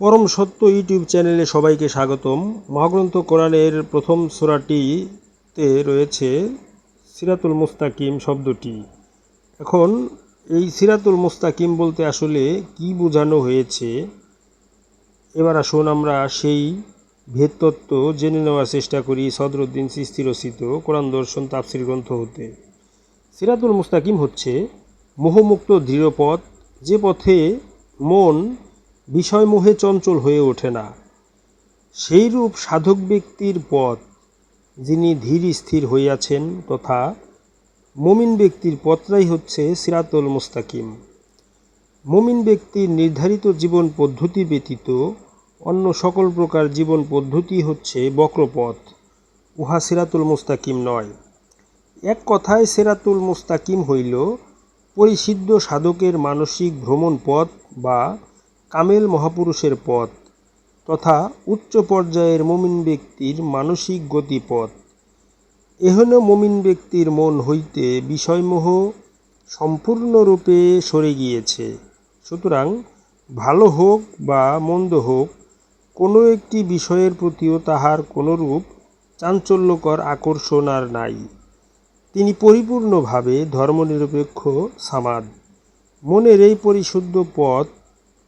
পরম সত্য ইউটিউব চ্যানেলে সবাইকে স্বাগতম। মহাগ্রন্থ কোরআনের প্রথম সোরাটিতে রয়েছে সিরাতুল মুস্তাকিম শব্দটি। এখন এই সিরাতুল মুস্তাকিম বলতে আসলে কি বোঝানো হয়েছে? এবার আসুন আমরা সেই ভেদতত্ত্ব জেনে নেওয়ার চেষ্টা করি সদরুদ্দিন সিস্তি রচিত কোরআন দর্শন তাফসির গ্রন্থ হতে। সিরাতুল মুস্তাকিম হচ্ছে মোহমুক্ত দৃঢ় পথ যে পথে মন বিষয়মোহে চঞ্চল হয়ে ওঠে না। সেইরূপ সাধক ব্যক্তির পথ যিনি ধীর স্থির হইয়াছেন তথা মমিন ব্যক্তির পথটাই হচ্ছে সিরাতুল মুস্তাকিম। মমিন ব্যক্তির নির্ধারিত জীবন পদ্ধতি ব্যতীত অন্য সকল প্রকার জীবন পদ্ধতি হচ্ছে বক্রপথ, উহা সিরাতুল মুস্তাকিম নয়। এক কথায় সেরাতুল মুস্তাকিম হইল পরিসিদ্ধ সাধকের মানসিক ভ্রমণ পথ বা কামেল মহাপুরুষের পথ তথা উচ্চ পর্যায়ের মমিন ব্যক্তির মানসিক গতিপথ। এহেন মমিন ব্যক্তির মন হইতে বিষয়মোহ সম্পূর্ণরূপে সরে গিয়েছে। সুতরাং ভালো হোক বা মন্দ হোক, কোনো একটি বিষয়ের প্রতিও তাহার কোনরূপ চাঞ্চল্যকর আকর্ষণ আর নাই। তিনি পরিপূর্ণভাবে ধর্মনিরপেক্ষ সামাদ। মনের এই পরিশুদ্ধ পথ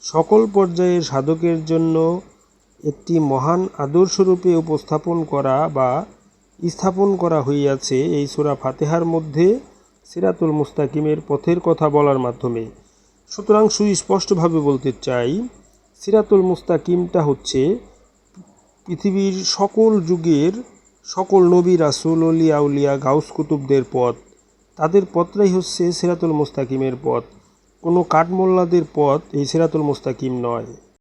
সকল পর্যায়ের সাধকের জন্য একটি মহান আদর্শরূপে উপস্থাপন করা বা স্থাপন করা হইয়াছে এই সূরা ফাতেহার মধ্যে সিরাতুল মুস্তাকিমের পথের কথা বলার মাধ্যমে। সুতরাং সুস্পষ্টভাবে বলতে চাই, সিরাতুল মুস্তাকিমটা হচ্ছে পৃথিবীর সকল যুগের সকল নবী, রাসুল অলি আউলিয়া গাউস কুতুবদের পথ। তাদের পথটাই হচ্ছে সিরাতুল মুস্তাকিমের পথ। কোনো কাঠমোল্লাদের পথ এই সিরাতুল মুস্তাকিম নয়।